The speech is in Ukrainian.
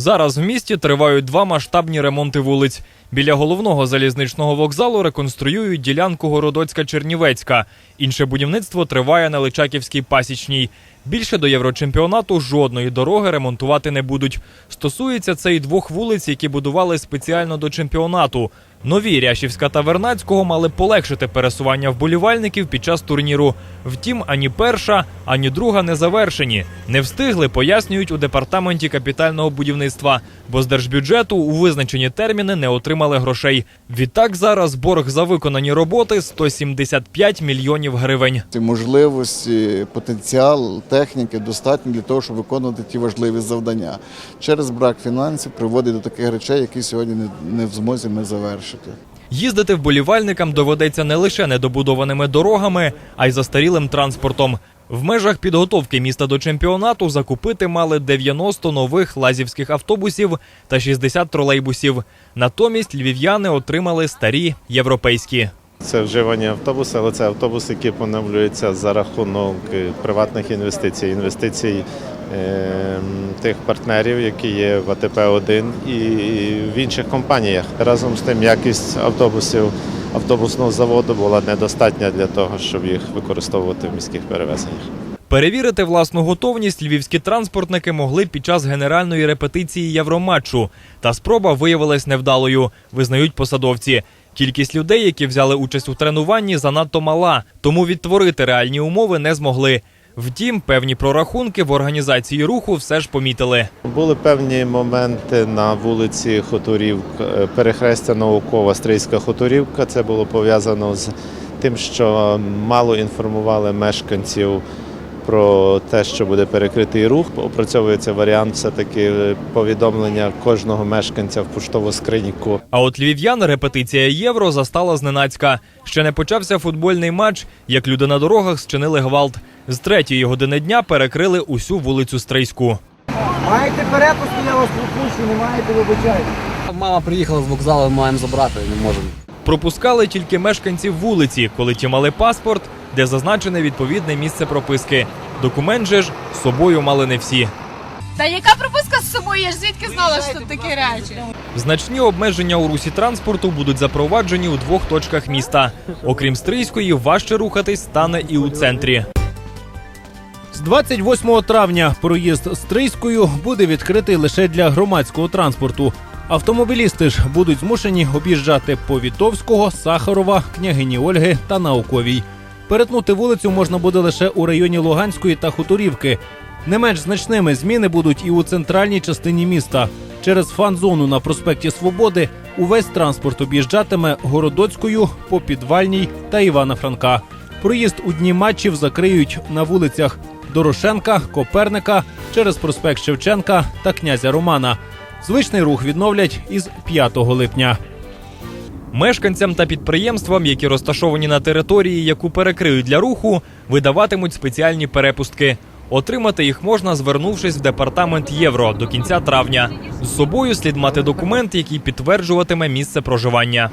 Зараз в місті тривають два масштабні ремонти вулиць. Біля головного залізничного вокзалу реконструюють ділянку Городоцька-Чернівецька. Інше будівництво триває на Личаківській пасічній. Більше до єврочемпіонату жодної дороги ремонтувати не будуть. Стосується це і двох вулиць, які будували спеціально до чемпіонату. Нові Ряшівська та Вернацького мали полегшити пересування вболівальників під час турніру. Втім, ані перша, ані друга не завершені. Не встигли, пояснюють у департаменті капітального будівництва, бо з держбюджету у визначені терміни не отримали грошей. Відтак зараз борг за виконані роботи 175 мільйонів гривень. Можливості, потенціал техніки достатньо для того, щоб виконувати ті важливі завдання. Через брак фінансів приводить до таких речей, які сьогодні не- в змозі ми завершити. Їздити вболівальникам доведеться не лише недобудованими дорогами, а й застарілим транспортом. В межах підготовки міста до чемпіонату закупити мали 90 нових лазівських автобусів та 60 тролейбусів. Натомість львів'яни отримали старі європейські. Це вживані автобуси, але це автобуси, які поновлюються за рахунок е, приватних інвестицій, інвестицій е, тих партнерів, які є в АТП-1 і в інших компаніях. Разом з тим, якість автобусів автобусного заводу була недостатня для того, щоб їх використовувати в міських перевезеннях. Перевірити власну готовність львівські транспортники могли під час генеральної репетиції Євроматчу. Та спроба виявилась невдалою, визнають посадовці. Кількість людей, які взяли участь у тренуванні, занадто мала, тому відтворити реальні умови не змогли. Втім, певні прорахунки в організації руху все ж помітили. Були певні моменти на вулиці Хуторівка, е, перехрестя наукова Стрийська Хуторівка. Це було пов'язано з тим, що мало інформували мешканців про те, що буде перекритий рух. Опрацьовується варіант все-таки повідомлення кожного мешканця в поштову скриньку. А от львів'ян репетиція євро застала зненацька. Ще не почався футбольний матч, як люди на дорогах зчинили гвалт. З третьої години дня перекрили усю вулицю Стрийську. Маєте перепуск, я вас пропущу, не маєте, вибачайте. Мама приїхала з вокзалу, ми маємо забрати, не можемо. Пропускали тільки мешканців вулиці, коли ті мали паспорт, де зазначене відповідне місце прописки. Документ же ж з собою мали не всі. Та яка пропуска з собою? Я ж звідки знала, що тут такі речі? Значні обмеження у русі транспорту будуть запроваджені у двох точках міста. Окрім Стрийської, важче рухатись стане і у центрі. З 28 травня проїзд Стрийською буде відкритий лише для громадського транспорту. Автомобілісти ж будуть змушені об'їжджати Повітовського, Сахарова, княгині Ольги та Науковій. Перетнути вулицю можна буде лише у районі Луганської та Хуторівки. Не менш значними зміни будуть і у центральній частині міста. Через фан-зону на проспекті Свободи увесь транспорт об'їжджатиме Городоцькою, Попідвальній та Івана Франка. Проїзд у дні матчів закриють на вулицях Дорошенка, Коперника, через проспект Шевченка та князя Романа. Звичний рух відновлять із 5 липня. Мешканцям та підприємствам, які розташовані на території, яку перекриють для руху, видаватимуть спеціальні перепустки. Отримати їх можна, звернувшись в департамент євро до кінця травня. З собою слід мати документ, який підтверджуватиме місце проживання.